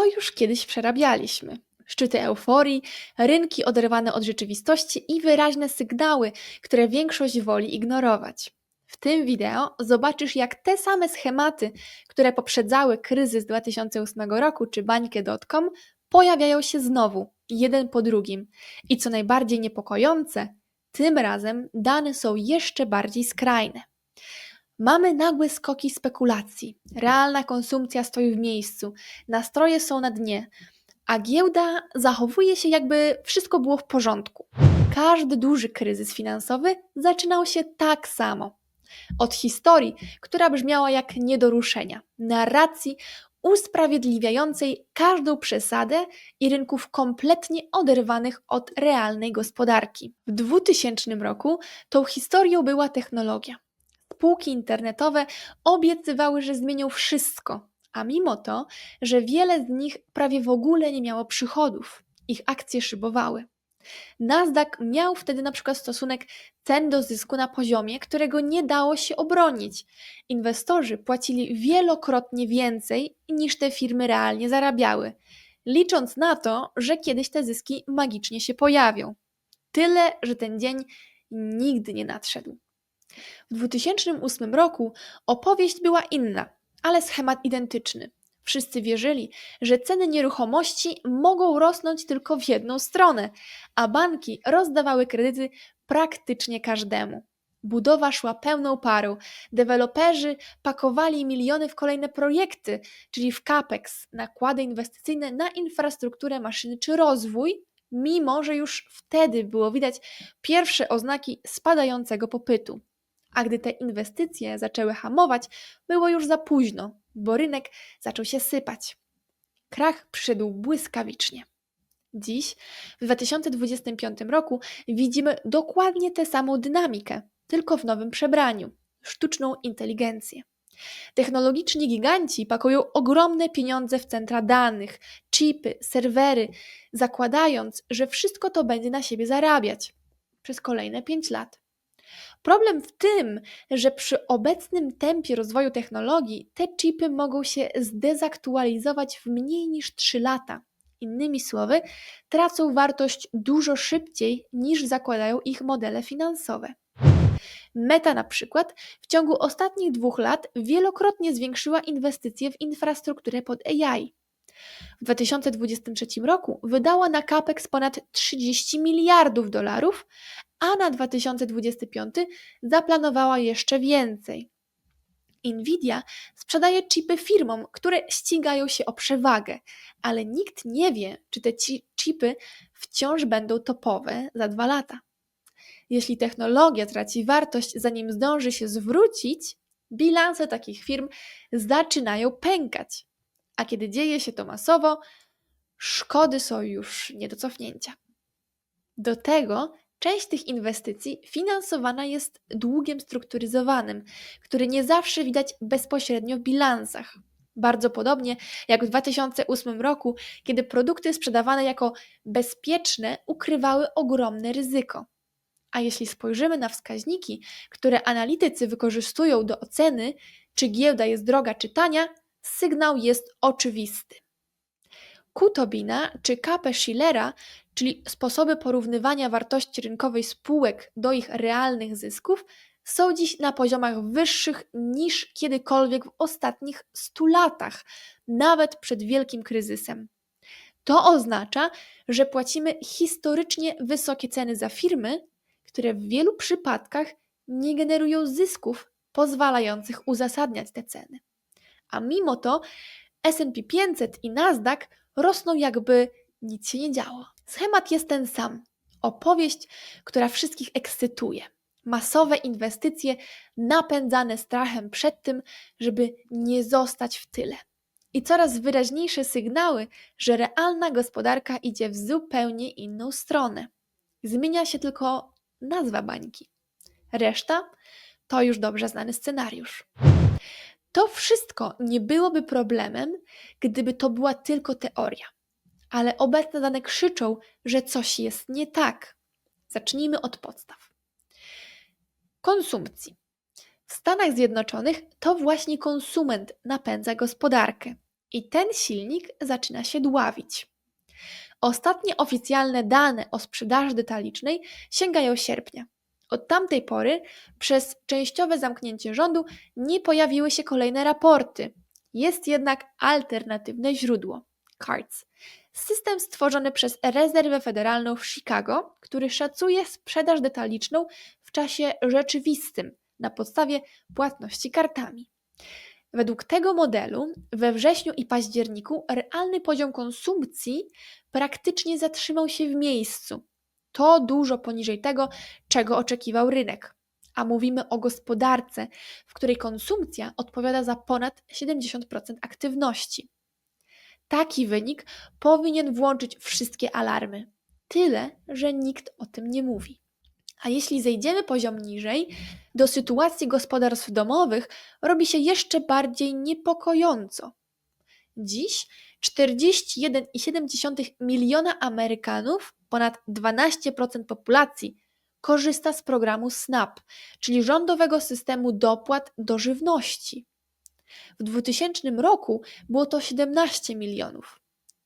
To już kiedyś przerabialiśmy. Szczyty euforii, rynki oderwane od rzeczywistości i wyraźne sygnały, które większość woli ignorować. W tym wideo zobaczysz, jak te same schematy, które poprzedzały kryzys 2008 roku czy bańkę.com, pojawiają się znowu, jeden po drugim. I co najbardziej niepokojące, tym razem dane są jeszcze bardziej skrajne. Mamy nagłe skoki spekulacji, realna konsumpcja stoi w miejscu, nastroje są na dnie, a giełda zachowuje się jakby wszystko było w porządku. Każdy duży kryzys finansowy zaczynał się tak samo. Od historii, która brzmiała jak nie do ruszenia, narracji usprawiedliwiającej każdą przesadę i rynków kompletnie oderwanych od realnej gospodarki. W 2000 roku tą historią była technologia. Spółki internetowe obiecywały, że zmienią wszystko, a mimo to, że wiele z nich prawie w ogóle nie miało przychodów, ich akcje szybowały. Nasdaq miał wtedy na przykład stosunek cen do zysku na poziomie, którego nie dało się obronić. Inwestorzy płacili wielokrotnie więcej niż te firmy realnie zarabiały, licząc na to, że kiedyś te zyski magicznie się pojawią. Tyle, że ten dzień nigdy nie nadszedł. W 2008 roku opowieść była inna, ale schemat identyczny. Wszyscy wierzyli, że ceny nieruchomości mogą rosnąć tylko w jedną stronę, a banki rozdawały kredyty praktycznie każdemu. Budowa szła pełną parą. Deweloperzy pakowali miliony w kolejne projekty, czyli w capex, nakłady inwestycyjne na infrastrukturę, maszyny czy rozwój, mimo że już wtedy było widać pierwsze oznaki spadającego popytu. A gdy te inwestycje zaczęły hamować, było już za późno, bo rynek zaczął się sypać. Krach przyszedł błyskawicznie. Dziś, w 2025 roku, widzimy dokładnie tę samą dynamikę, tylko w nowym przebraniu sztuczną inteligencję. Technologiczni giganci pakują ogromne pieniądze w centra danych, chipy, serwery, zakładając, że wszystko to będzie na siebie zarabiać przez kolejne 5 lat. Problem w tym, że przy obecnym tempie rozwoju technologii te chipy mogą się zdezaktualizować w mniej niż 3 lata. Innymi słowy, tracą wartość dużo szybciej niż zakładają ich modele finansowe. Meta na przykład w ciągu ostatnich dwóch lat wielokrotnie zwiększyła inwestycje w infrastrukturę pod AI. W 2023 roku wydała na CAPEX ponad 30 miliardów dolarów, a na 2025 zaplanowała jeszcze więcej. Nvidia sprzedaje chipy firmom, które ścigają się o przewagę, ale nikt nie wie, czy te chipy wciąż będą topowe za dwa lata. Jeśli technologia traci wartość, zanim zdąży się zwrócić, bilanse takich firm zaczynają pękać. A kiedy dzieje się to masowo, szkody są już nie do cofnięcia. Do tego Część tych inwestycji finansowana jest długiem strukturyzowanym, który nie zawsze widać bezpośrednio w bilansach. Bardzo podobnie jak w 2008 roku, kiedy produkty sprzedawane jako bezpieczne ukrywały ogromne ryzyko. A jeśli spojrzymy na wskaźniki, które analitycy wykorzystują do oceny, czy giełda jest droga czy tania, sygnał jest oczywisty. Kutobina czy KP Schillera czyli sposoby porównywania wartości rynkowej spółek do ich realnych zysków, są dziś na poziomach wyższych niż kiedykolwiek w ostatnich 100 latach, nawet przed wielkim kryzysem. To oznacza, że płacimy historycznie wysokie ceny za firmy, które w wielu przypadkach nie generują zysków pozwalających uzasadniać te ceny. A mimo to SP 500 i Nasdaq rosną jakby nic się nie działo. Schemat jest ten sam. Opowieść, która wszystkich ekscytuje. Masowe inwestycje napędzane strachem przed tym, żeby nie zostać w tyle. I coraz wyraźniejsze sygnały, że realna gospodarka idzie w zupełnie inną stronę. Zmienia się tylko nazwa bańki. Reszta to już dobrze znany scenariusz. To wszystko nie byłoby problemem, gdyby to była tylko teoria ale obecne dane krzyczą, że coś jest nie tak. Zacznijmy od podstaw. Konsumpcji. W Stanach Zjednoczonych to właśnie konsument napędza gospodarkę. i ten silnik zaczyna się dławić. Ostatnie oficjalne dane o sprzedaży detalicznej sięgają sierpnia. Od tamtej pory przez częściowe zamknięcie rządu nie pojawiły się kolejne raporty. Jest jednak alternatywne źródło CARDS. System stworzony przez Rezerwę Federalną w Chicago, który szacuje sprzedaż detaliczną w czasie rzeczywistym na podstawie płatności kartami. Według tego modelu we wrześniu i październiku realny poziom konsumpcji praktycznie zatrzymał się w miejscu. To dużo poniżej tego, czego oczekiwał rynek. A mówimy o gospodarce, w której konsumpcja odpowiada za ponad 70% aktywności. Taki wynik powinien włączyć wszystkie alarmy. Tyle, że nikt o tym nie mówi. A jeśli zejdziemy poziom niżej, do sytuacji gospodarstw domowych robi się jeszcze bardziej niepokojąco. Dziś 41,7 miliona Amerykanów, ponad 12% populacji, korzysta z programu SNAP, czyli rządowego systemu dopłat do żywności. W 2000 roku było to 17 milionów,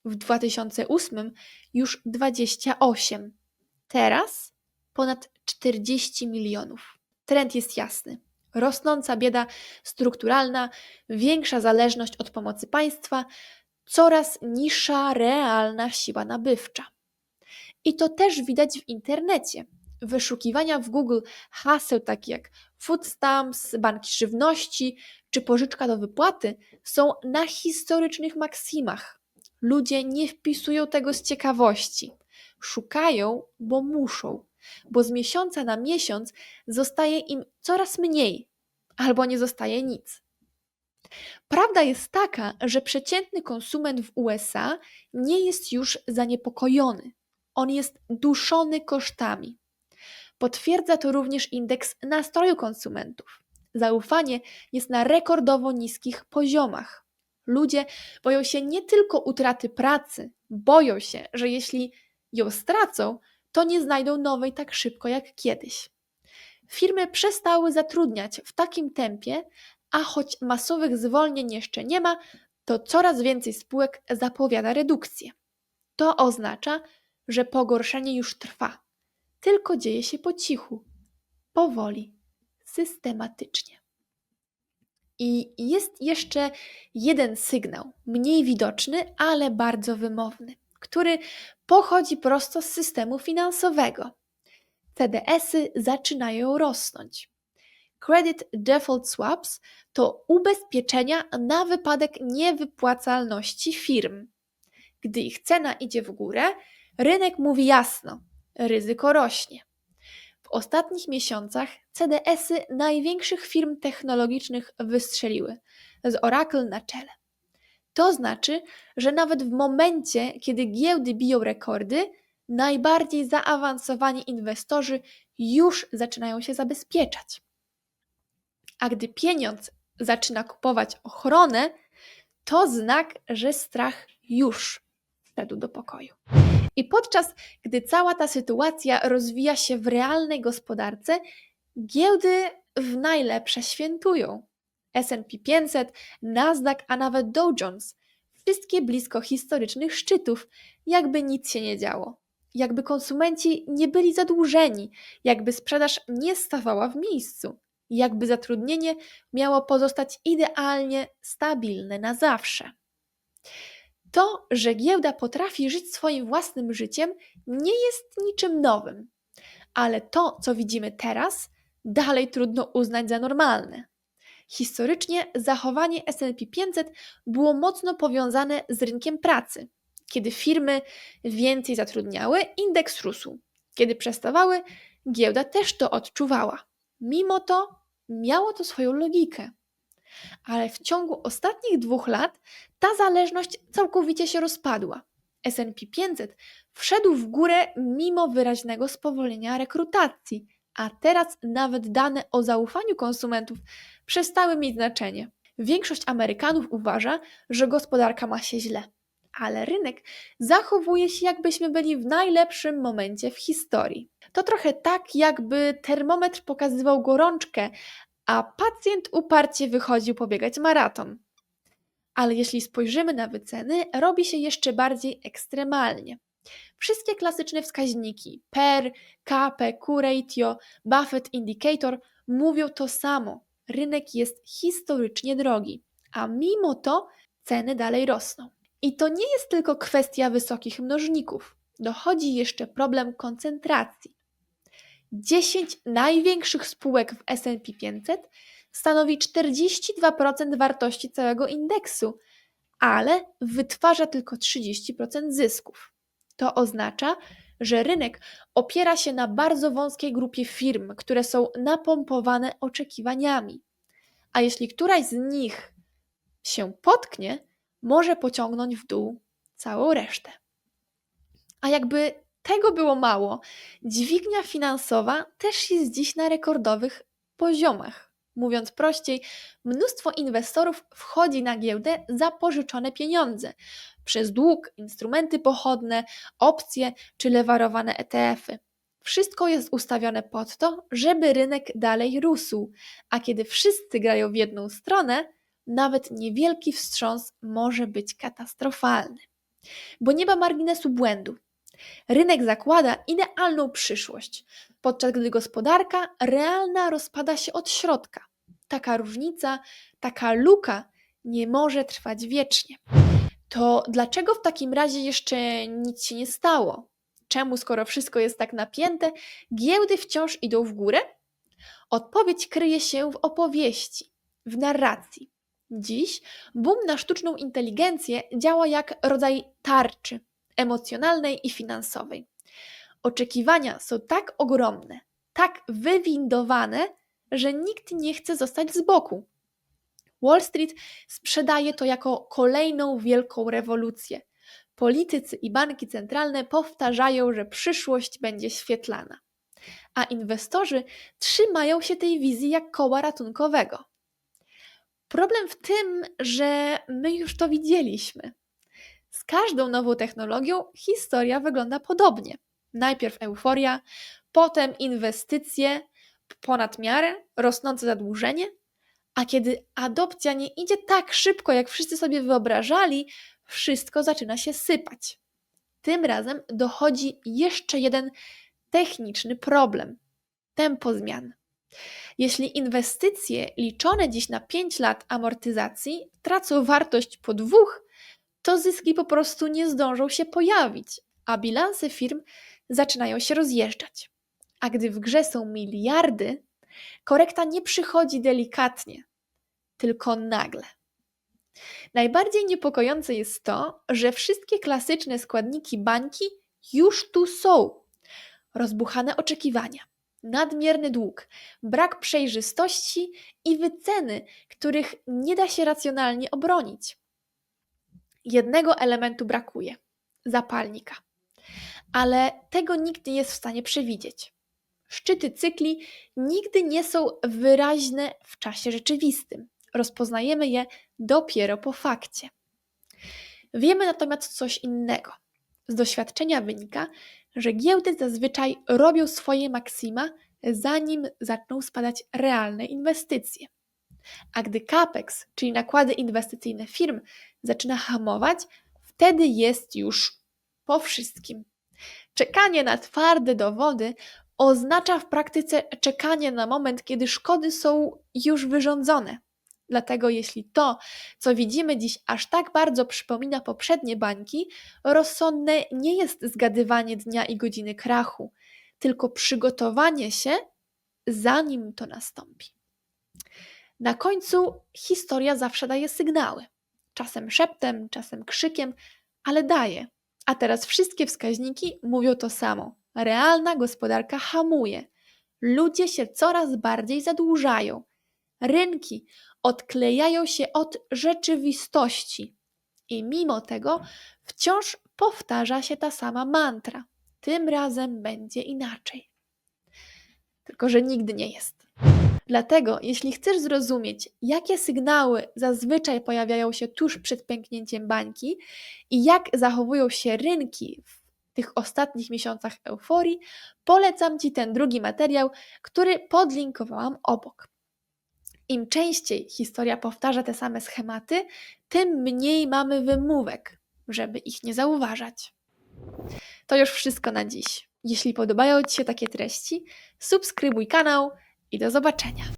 w 2008 już 28, teraz ponad 40 milionów. Trend jest jasny. Rosnąca bieda strukturalna, większa zależność od pomocy państwa, coraz niższa realna siła nabywcza. I to też widać w internecie. Wyszukiwania w Google haseł takie jak food stamps, banki żywności czy pożyczka do wypłaty są na historycznych maksimach. Ludzie nie wpisują tego z ciekawości. Szukają, bo muszą, bo z miesiąca na miesiąc zostaje im coraz mniej albo nie zostaje nic. Prawda jest taka, że przeciętny konsument w USA nie jest już zaniepokojony. On jest duszony kosztami. Potwierdza to również indeks nastroju konsumentów. Zaufanie jest na rekordowo niskich poziomach. Ludzie boją się nie tylko utraty pracy, boją się, że jeśli ją stracą, to nie znajdą nowej tak szybko jak kiedyś. Firmy przestały zatrudniać w takim tempie, a choć masowych zwolnień jeszcze nie ma, to coraz więcej spółek zapowiada redukcję. To oznacza, że pogorszenie już trwa, tylko dzieje się po cichu, powoli, systematycznie. I jest jeszcze jeden sygnał, mniej widoczny, ale bardzo wymowny, który pochodzi prosto z systemu finansowego. CDS-y zaczynają rosnąć. Credit Default Swaps to ubezpieczenia na wypadek niewypłacalności firm. Gdy ich cena idzie w górę, rynek mówi jasno: ryzyko rośnie. W ostatnich miesiącach CDS-y największych firm technologicznych wystrzeliły, z Oracle na czele. To znaczy, że nawet w momencie, kiedy giełdy biją rekordy, najbardziej zaawansowani inwestorzy już zaczynają się zabezpieczać. A gdy pieniądz zaczyna kupować ochronę, to znak, że strach już wszedł do pokoju. I podczas gdy cała ta sytuacja rozwija się w realnej gospodarce, giełdy w najlepsze świętują. S&P 500, Nasdaq, a nawet Dow Jones wszystkie blisko historycznych szczytów, jakby nic się nie działo. Jakby konsumenci nie byli zadłużeni, jakby sprzedaż nie stawała w miejscu, jakby zatrudnienie miało pozostać idealnie stabilne na zawsze. To, że giełda potrafi żyć swoim własnym życiem, nie jest niczym nowym, ale to, co widzimy teraz, dalej trudno uznać za normalne. Historycznie zachowanie SP 500 było mocno powiązane z rynkiem pracy. Kiedy firmy więcej zatrudniały, indeks rósł. Kiedy przestawały, giełda też to odczuwała. Mimo to miało to swoją logikę. Ale w ciągu ostatnich dwóch lat ta zależność całkowicie się rozpadła. SP 500 wszedł w górę mimo wyraźnego spowolnienia rekrutacji, a teraz nawet dane o zaufaniu konsumentów przestały mieć znaczenie. Większość Amerykanów uważa, że gospodarka ma się źle, ale rynek zachowuje się, jakbyśmy byli w najlepszym momencie w historii. To trochę tak, jakby termometr pokazywał gorączkę, a pacjent uparcie wychodził pobiegać maraton. Ale jeśli spojrzymy na wyceny, robi się jeszcze bardziej ekstremalnie. Wszystkie klasyczne wskaźniki PER, KP, Q-ratio, Buffett Indicator mówią to samo. Rynek jest historycznie drogi, a mimo to ceny dalej rosną. I to nie jest tylko kwestia wysokich mnożników. Dochodzi jeszcze problem koncentracji. 10 największych spółek w SP 500 stanowi 42% wartości całego indeksu, ale wytwarza tylko 30% zysków. To oznacza, że rynek opiera się na bardzo wąskiej grupie firm, które są napompowane oczekiwaniami. A jeśli któraś z nich się potknie, może pociągnąć w dół całą resztę. A jakby tego było mało, dźwignia finansowa też jest dziś na rekordowych poziomach. Mówiąc prościej, mnóstwo inwestorów wchodzi na giełdę za pożyczone pieniądze przez dług, instrumenty pochodne, opcje czy lewarowane ETF-y. Wszystko jest ustawione pod to, żeby rynek dalej rósł, a kiedy wszyscy grają w jedną stronę, nawet niewielki wstrząs może być katastrofalny. Bo nie ma marginesu błędu. Rynek zakłada idealną przyszłość, podczas gdy gospodarka realna rozpada się od środka. Taka różnica, taka luka nie może trwać wiecznie. To dlaczego w takim razie jeszcze nic się nie stało? Czemu, skoro wszystko jest tak napięte, giełdy wciąż idą w górę? Odpowiedź kryje się w opowieści, w narracji. Dziś boom na sztuczną inteligencję działa jak rodzaj tarczy emocjonalnej i finansowej. Oczekiwania są tak ogromne, tak wywindowane, że nikt nie chce zostać z boku. Wall Street sprzedaje to jako kolejną wielką rewolucję. Politycy i banki centralne powtarzają, że przyszłość będzie świetlana. A inwestorzy trzymają się tej wizji jak koła ratunkowego. Problem w tym, że my już to widzieliśmy. Z każdą nową technologią historia wygląda podobnie. Najpierw euforia, potem inwestycje ponad miarę, rosnące zadłużenie, a kiedy adopcja nie idzie tak szybko, jak wszyscy sobie wyobrażali, wszystko zaczyna się sypać. Tym razem dochodzi jeszcze jeden techniczny problem tempo zmian. Jeśli inwestycje liczone dziś na 5 lat amortyzacji tracą wartość po dwóch, to zyski po prostu nie zdążą się pojawić, a bilanse firm zaczynają się rozjeżdżać. A gdy w grze są miliardy, korekta nie przychodzi delikatnie, tylko nagle. Najbardziej niepokojące jest to, że wszystkie klasyczne składniki bańki już tu są. Rozbuchane oczekiwania, nadmierny dług, brak przejrzystości i wyceny, których nie da się racjonalnie obronić. Jednego elementu brakuje zapalnika. Ale tego nikt nie jest w stanie przewidzieć. Szczyty cykli nigdy nie są wyraźne w czasie rzeczywistym. Rozpoznajemy je dopiero po fakcie. Wiemy natomiast coś innego. Z doświadczenia wynika, że giełdy zazwyczaj robią swoje maksima, zanim zaczną spadać realne inwestycje. A gdy capex, czyli nakłady inwestycyjne firm, zaczyna hamować, wtedy jest już po wszystkim. Czekanie na twarde dowody oznacza w praktyce czekanie na moment, kiedy szkody są już wyrządzone. Dlatego jeśli to, co widzimy dziś, aż tak bardzo przypomina poprzednie bańki, rozsądne nie jest zgadywanie dnia i godziny krachu, tylko przygotowanie się, zanim to nastąpi. Na końcu historia zawsze daje sygnały. Czasem szeptem, czasem krzykiem, ale daje. A teraz wszystkie wskaźniki mówią to samo. Realna gospodarka hamuje. Ludzie się coraz bardziej zadłużają. Rynki odklejają się od rzeczywistości. I mimo tego wciąż powtarza się ta sama mantra. Tym razem będzie inaczej. Tylko, że nigdy nie jest. Dlatego, jeśli chcesz zrozumieć, jakie sygnały zazwyczaj pojawiają się tuż przed pęknięciem bańki i jak zachowują się rynki w tych ostatnich miesiącach euforii, polecam Ci ten drugi materiał, który podlinkowałam obok. Im częściej historia powtarza te same schematy, tym mniej mamy wymówek, żeby ich nie zauważać. To już wszystko na dziś. Jeśli podobają Ci się takie treści, subskrybuj kanał i do zobaczenia.